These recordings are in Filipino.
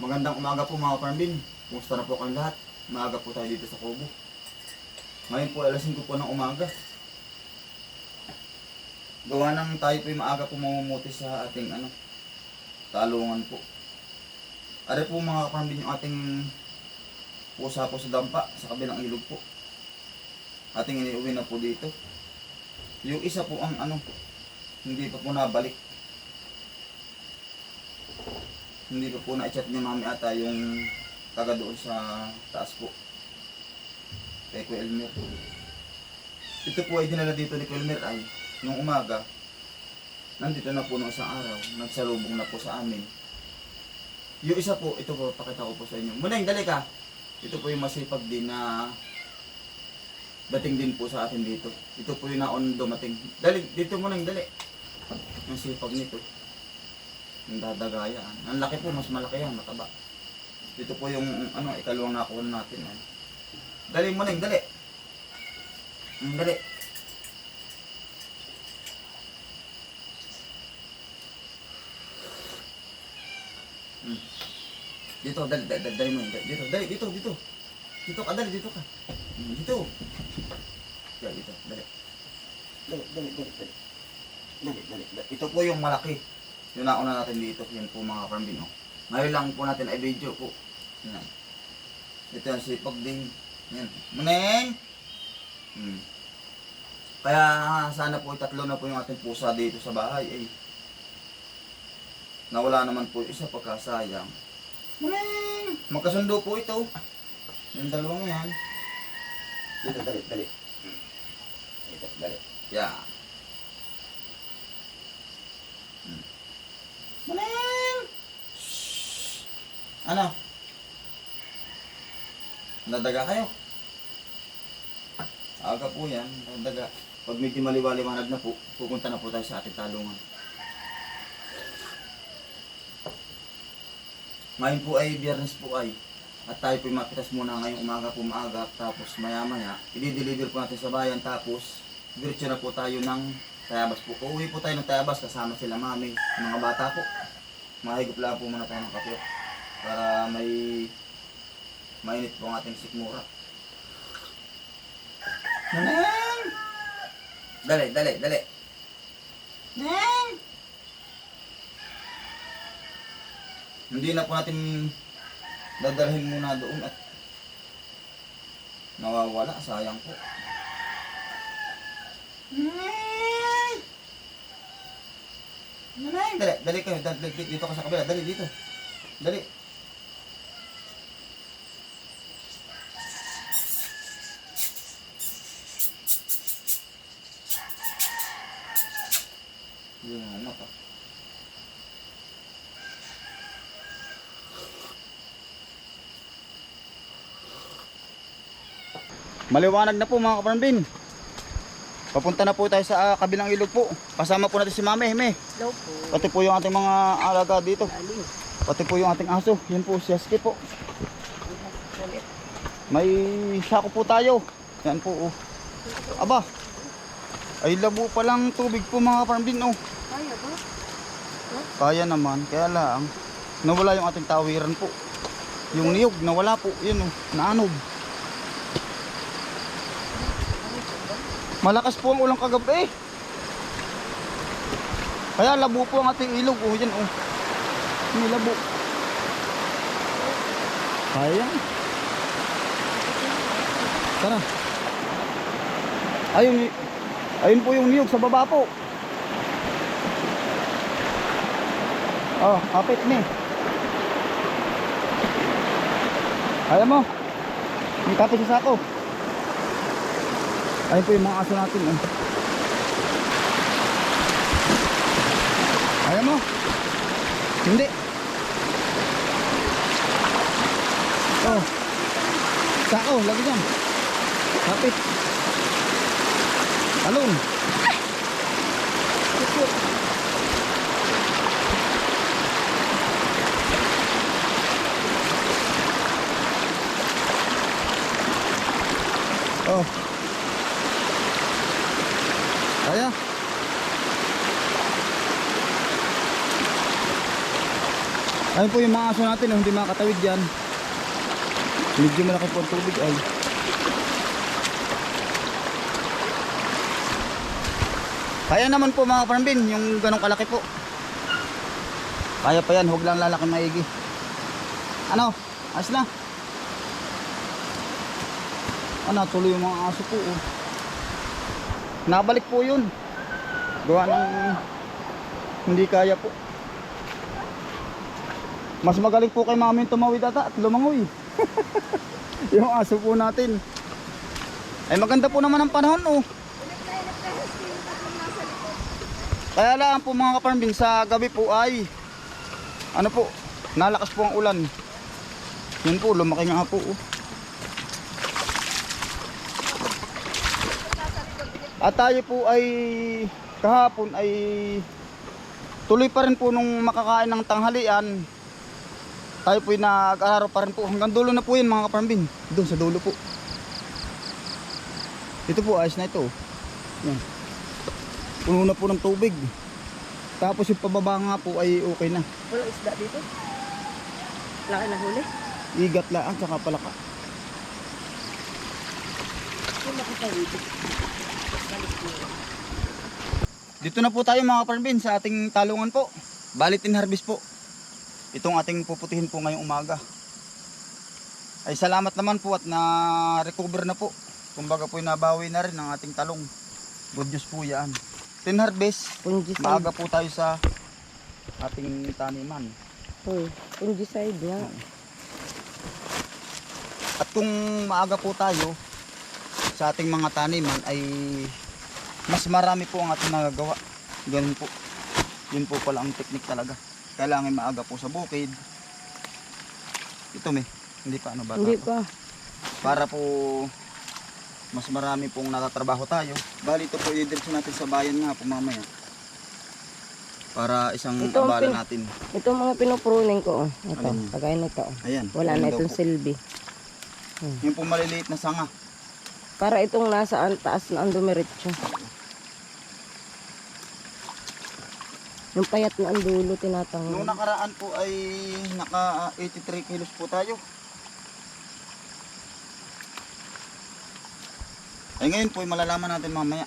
Magandang umaga po mga parmbin. Kumusta na po kayong lahat? Maaga po tayo dito sa Kubo. Ngayon po alas 5 po ng umaga. Gawa ng tayo po yung maaga po mamumuti sa ating ano, talungan po. Are po mga kaparambin yung ating pusa po sa dampa sa kabilang ilog po. Ating iniuwi na po dito. Yung isa po ang ano, hindi pa po nabalik. Hindi pa po na-chat ni mami ata yung taga doon sa taas po. Kay Kuya Elmer. Ito po ay dinala dito ni Kuya Elmer ay nung umaga. Nandito na po nung isang araw. Nagsalubong na po sa amin. Yung isa po, ito po, pakita ko po sa inyo. Muneng, dali ka. Ito po yung masipag din na dating din po sa atin dito. Ito po yung naon dumating. Dali, dito Muneng, dali. Ang sipag nito. Ang dadagayaan. Ang laki po, mas malaki yan, mataba. Dito po yung ano, ikalawang nakuha natin. Ay. Dali mo neng, dali. Mm, dali. Mm. Dito, dali, dali, dali, dali mo. Dito, dali, dito, dito. Dito ka, dali, dito ka. Mm, dito. Dali, dito, dali. Dali, dali, dali, dali. Dali, dali, dali. Ito po yung malaki. Yung nauna natin dito, yun po mga parambin. Oh. Ngayon lang po natin ay video po. Yan. Ito yung sipag din. Yan. Muneng! Hmm. Kaya sana po tatlo na po yung ating pusa dito sa bahay. Eh. Nawala naman po isa pagkasayang. Muneng! Magkasundo po ito. Yung dalawang yan. Dito, dali, dali. Dito, dali. Yan. Muneng! Shhh! Ano? Nadaga kayo? Aga po yan, nadaga. Pag medyo maliwaliwanag na po, pupunta na po tayo sa ating talungan. Ngayon po ay biyernes po ay at tayo po ay mapitas muna ngayong umaga po maaga tapos maya maya i-deliver po natin sa bayan tapos diretso na po tayo ng Tayabas po. Uuwi po tayo ng Tayabas kasama sila mami, mga bata po. Mahigop lang po muna tayo ng kape para may mainit po ang ating sikmura. Nanang! Dali, dali, dali. Nang! Hindi na po natin dadalhin muna doon at nawawala, sayang po. Nanay! Nanay! Dali, dali kayo. Dali, dali, dito ka sa kabila. Dali, dito. Dali. Yun ang mata. Maliwanag na po mga kaparambin. Papunta na po tayo sa ah, kabilang ilog po. Kasama po natin si Mami, Hime. Hello po. Pati po yung ating mga alaga dito. Pati po yung ating aso. Yan po si Aski po. May sako po tayo. Yan po. Oh. Aba. Ay labo pa lang tubig po mga parambin. Oh. Kaya ba? Kaya naman. Kaya lang. Nawala yung ating tawiran po. Yung niyog nawala po. Yan oh. Naanog. Malakas po ang ulang kagabi. Kaya labo po ang ating ilog. Oh, yan oh. May labo. Kaya. Tara. Ayun, ayun po yung niyog sa baba po. Oh, kapit ni. Kaya mo. May kapit sa sako. Ayun po yung mga aso natin. Oh. Kaya mo. Hindi. Oh. Sako, lagi dyan. Kapit. Talon. Oh. Kaya? Ayun po yung mga aso natin, hindi makakatawid yan. Medyo malaki po ang tubig ay. Kaya naman po mga parambin, yung ganong kalaki po. Kaya pa yan, huwag lang lalaki maigi. Ano? Ayos na. Ano, tuloy yung mga aso po. Oh. Nabalik po yun. Gawa ng hindi kaya po. Mas magaling po kay mami yung tumawid ata at lumangoy. yung aso po natin. Ay maganda po naman ang panahon oh. Kaya lang po mga kaparmbin sa gabi po ay ano po, nalakas po ang ulan. Yun po, lumaki nga po. Oh. At tayo po ay kahapon ay tuloy pa rin po nung makakain ng tanghalian. Tayo po nag-araro pa rin po. Hanggang dulo na po yun mga kaparambin. Doon sa dulo po. Ito po, ayos na ito. Yan. Puno na po ng tubig. Tapos yung pababa nga po ay okay na. Walang isda dito. Laki na huli. Igat lang tsaka palaka. Dito na po tayo mga kaparambin sa ating talungan po. Balitin harvest po. Itong ating puputihin po ngayong umaga. Ay salamat naman po at na-recover na po. Kumbaga po nabawi na rin ang ating talong. Good news po yan. Tin harvest, maaga po tayo sa ating taniman. Uy, fungicide nga. At kung maaga po tayo sa ating mga taniman ay mas marami po ang ating nagagawa. Ganun po. Yun po pala ang teknik talaga. Kailangan maaga po sa bukid. Ito may, hindi pa ano bata Hindi pa. pa. Para po mas marami pong natatrabaho tayo. Bali ito po idiretso natin sa bayan nga po mamaya. Para isang Ito abala pin- natin. Ito mga pinupruning ko. Oh. Ito, kagaya nito. Oh. Ayan. Wala Ayan na itong po. silbi. Yung po maliliit na sanga. Para itong nasa taas na ang dumiretso. Yung payat na ang dulo tinatanggal. nakaraan po ay naka 83 kilos po tayo. Ay ngayon po ay malalaman natin mamaya.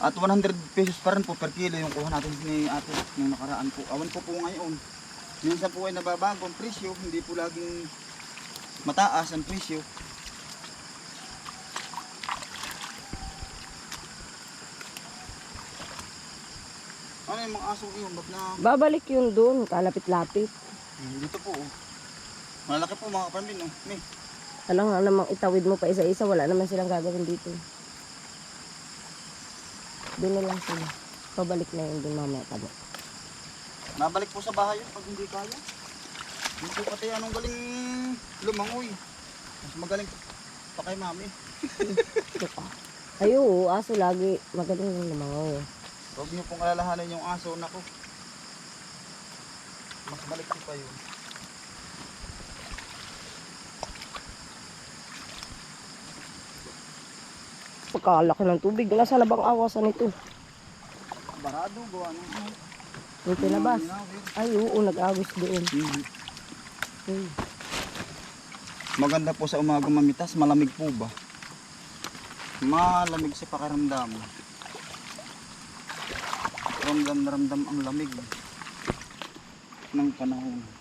At 100 pesos pa rin po per kilo yung kuha natin ni ate nung nakaraan po. Awan po po ngayon. Minsan po ay nababago ang presyo, hindi po laging mataas ang presyo. Ano yung mga asong iyon? Ba't na Babalik yun doon, kalapit-lapit. Hmm, Dito po oh. Malaki po mga kapambin oh. May. Alam nga namang itawid mo pa isa-isa, wala naman silang gagawin dito. Doon na lang sila. Pabalik na yun doon mamaya kami. Nabalik po sa bahay yun pag hindi kaya. Hindi po pati anong galing lumangoy. Mas magaling pa kay mami. Ay oo, aso lagi. Magaling yung lumangaw. Huwag niyo pong alalahanin yung aso nako. Mas maliksi pa yun. Pagkalaki ng tubig, nasa na bang awasan ito? Barado, gawa ng ano. Yung pinabas. Ay oo, nag-agos doon. Mhm. Uy, Maganda po sa umaga mamitas, malamig po ba? Malamig sa pakaramdam. Ramdam na ramdam ang lamig ng panahon.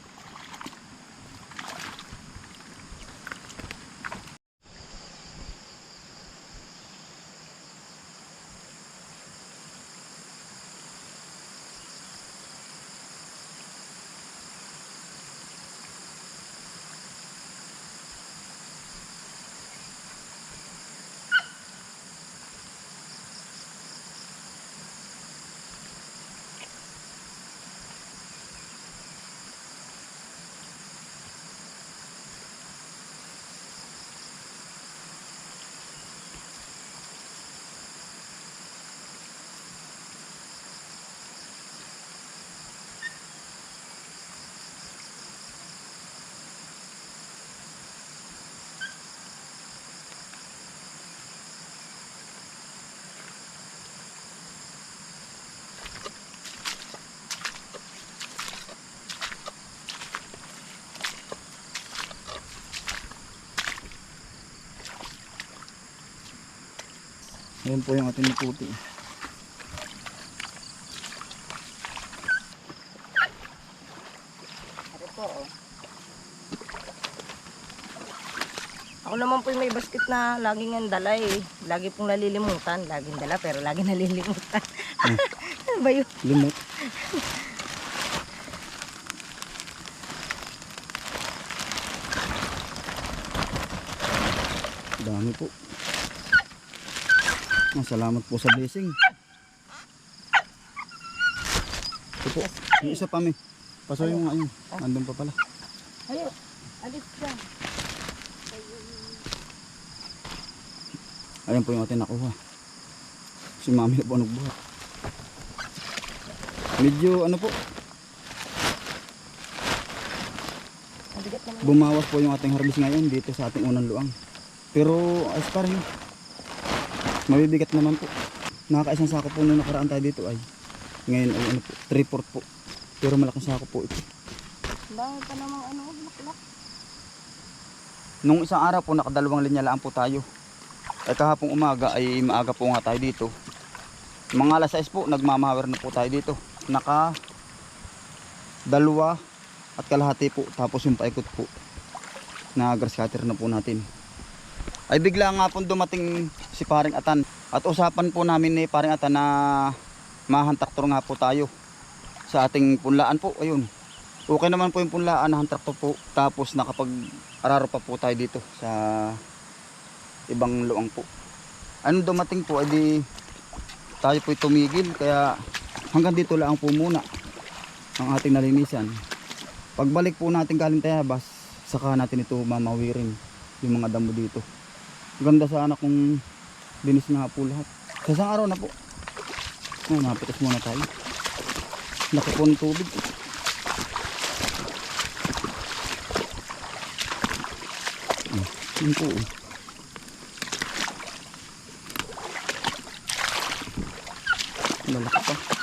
Ayan po yung ating naputi. Ano po, oh. Ako naman po yung may basket na laging ang dala eh. Lagi pong nalilimutan. Laging dala pero lagi nalilimutan. ano ba yun? Limot. Dami po. Ah, salamat po sa blessing. Ito po. Yung isa pa may. Paso yung ayun. Andun pa pala. Ayun. Alis dyan. Ayan po yung ating nakuha. Si mami na po nagbuhat. Medyo ano po, bumawas po yung ating harvest ngayon dito sa ating unang luang. Pero as pa rin, mabibigat naman po. Nakakaisang sako po nung nakaraan tayo dito ay ngayon ay ano po, 3-4 po. Pero malaking sako po ito. Dahil pa namang ano, maklak. Nung isang araw po, nakadalawang linya lang po tayo. At kahapong umaga ay maaga po nga tayo dito. Mga alas 6 po, nagmamawer na po tayo dito. Naka dalawa at kalahati po. Tapos yung paikot po na grass cutter na po natin. Ay bigla nga po dumating si paring Atan. At usapan po namin ni paring Atan na mahantaktor nga po tayo sa ating punlaan po. Ayun. Okay naman po yung punlaan, nahantak po po. Tapos nakapag araro pa po tayo dito sa ibang luang po. Anong dumating po, edi tayo po tumigil. Kaya hanggang dito lang po muna ang ating nalinisan. Pagbalik po natin galing Tayabas, saka natin ito mamawirin yung mga damo dito. Ganda sana kung linis nga po lahat. Sa isang araw na po. Ngayon, napitas muna tayo. Laki po ng tubig. Yun po. oh. Lalaki pa.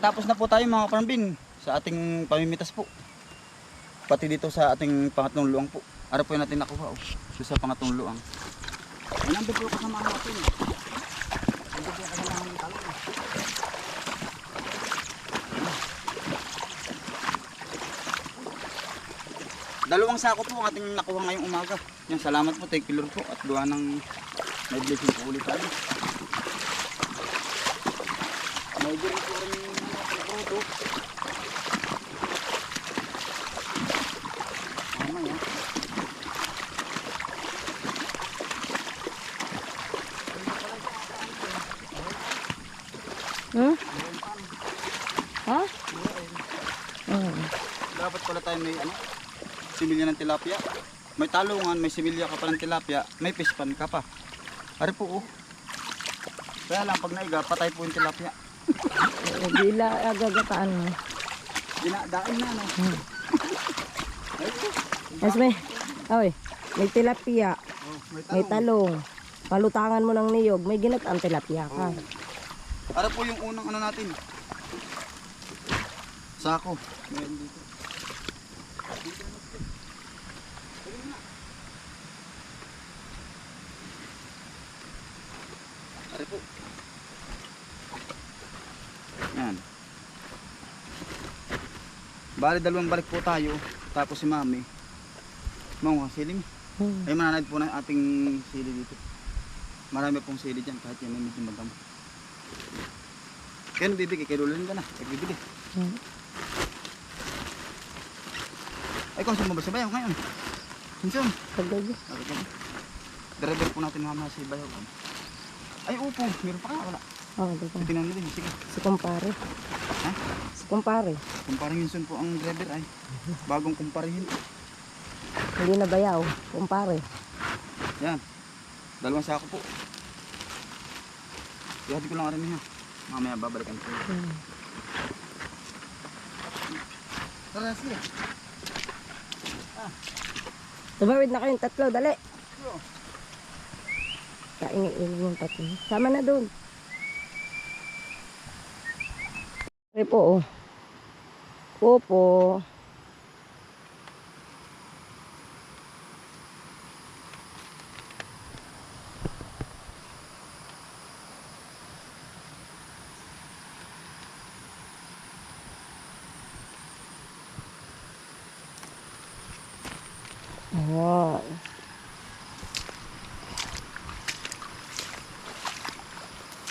Nakatapos na po tayo mga farmbin sa ating pamimitas po. Pati dito sa ating pangatlong luang po. Ara po yung natin nakuha. Oh. Sa pangatlong luang. Nandun po kasama natin. Nandun po kasama natin. Dalawang sako po ang ating nakuha ngayong umaga. Yan, salamat po, thank you Lord po. At gawa ng may blessing po ulit tayo. Medyo rin po rin mga pagpruto. Mamaya. Hmm? Ha? Hmm. Dapat pala tayo may ano, similya ng tilapia. May talungan, may similya ka pa ng tilapia, may pispan ka pa. Pare po oh. Kaya lang pag naiga, patay po yung tilapia. Hindi la agagataan mo. Dinadain na no. Mas may, oy, may tilapia, Oh, may may talong. talong. Palutangan mo ng niyog, may ginat ang tilapia ka. Para po yung unang ano natin. Sako. Meron dito. Ari po. Yan. Bali dalawang balik po tayo. Tapos si mami. Mga siling. Hmm. Ay mananad po ng ating sili dito. Marami pong sili dyan kahit yan ay medyo madamo. Kaya bibigay, kay Lulin ka na. Nagbibigay. Hmm. Ay, kung saan mo ba sa bayaw ngayon? Sinsun? Ka na. Driver po natin mamaya si bayaw. Ay, upo. Meron pa kaya wala. Oh, dito. Tinan mo din. Sige. Si kumpare. Ha? Kumpare. Kumparing Yunsun po ang driver ay. Bagong kumparihin. Hindi na bayaw. Kumpare. Yan. Dalawang sako po. Ihati ko lang rin niya. Mamaya babalikan ko. Hmm. Tara, sige. Tumawid na kayong tatlo, dali. Kaingin yung tatlo. Sama na doon. Ay po, oh. Opo.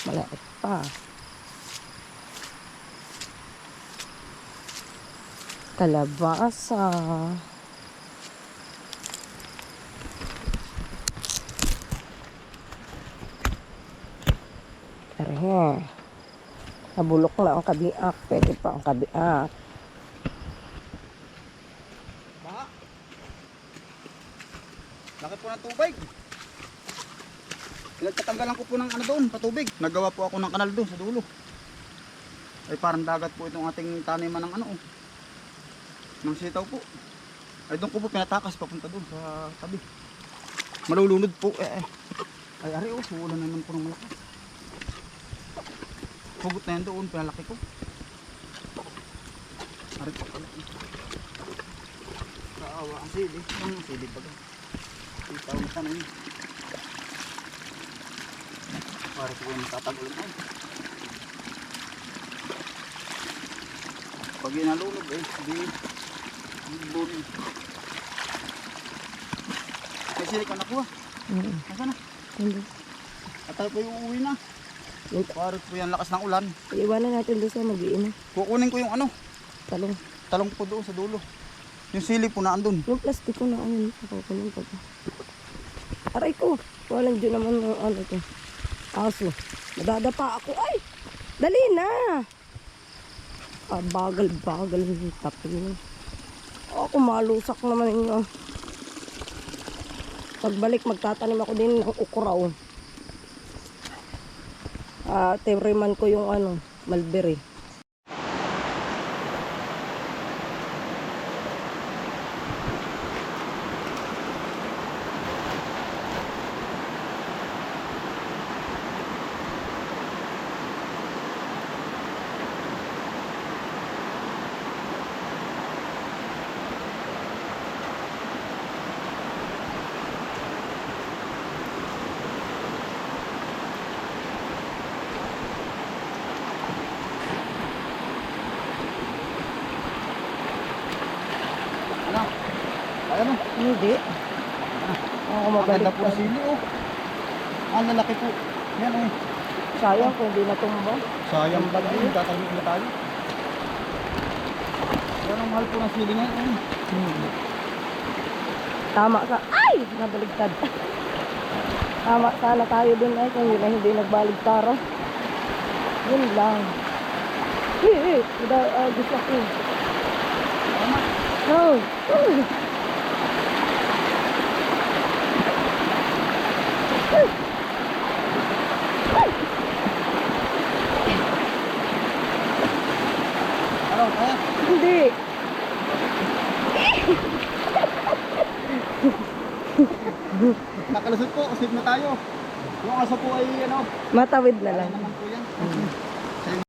Malapit pa. Kalabasa. Ayan. Nabulok na ang kabiak. Pwede pa ang kabiak. Baha. Laki po ng tubig. Pinagtatanggalan ko po ng ano doon, patubig. Nagawa po ako ng kanal doon sa dulo. Ay parang dagat po itong ating taniman ng ano oh. Ng sitaw po. Ay doon ko po pinatakas papunta doon sa tabi. Malulunod po eh. eh. Ay ari oh, suulan naman po ng malakas. Hugot na yan doon, pinalaki ko. Ari po pala. Kaawa ang sili. Ang sili pa ba? Sitaw na sana yun. Para po yung tatagulan ay. Pag inalunod eh, di buli. May sili ka nakuha. Mm. Nasaan na? Hindi. At tayo yung uuwi na. Yung- Para po yung lakas ng ulan. Iiwanan natin doon sa mag-iina. Kukunin ko yung ano, Talong. talong po doon sa dulo. Yung sili po na andun. Yung plastiko na ano, nakukulong pa. Aray ko, walang dyan naman ng ano to. Aso. Madadapa ako. Ay! Dali na! Ah, bagal, bagal yung tapi na. Ako malusak naman yun. Pagbalik, magtatanim ako din ng ukraw. Ah, tiriman ko yung ano, mulberry. Ano? Hindi. Ako Ang mabalik. ganda po ng sili oh. Ang lalaki po. Yan oh. Sayang kung hindi natumba. Sayang Ang bagay. yun, tatalmig na tayo. Yan ang mahal po ng sili ngayon. eh. Tama ka. Ay! Nabaligtad. Tama sana tayo dun ay kung yun ay hindi nagbaligtara. Yun lang. Eh, eh. Ida, uh, ko. Tama. Oh. Oh. Ano? Kaya? Hindi. Nakalusot po. Save na tayo. Yung aso po ay ano. Matawid na lang.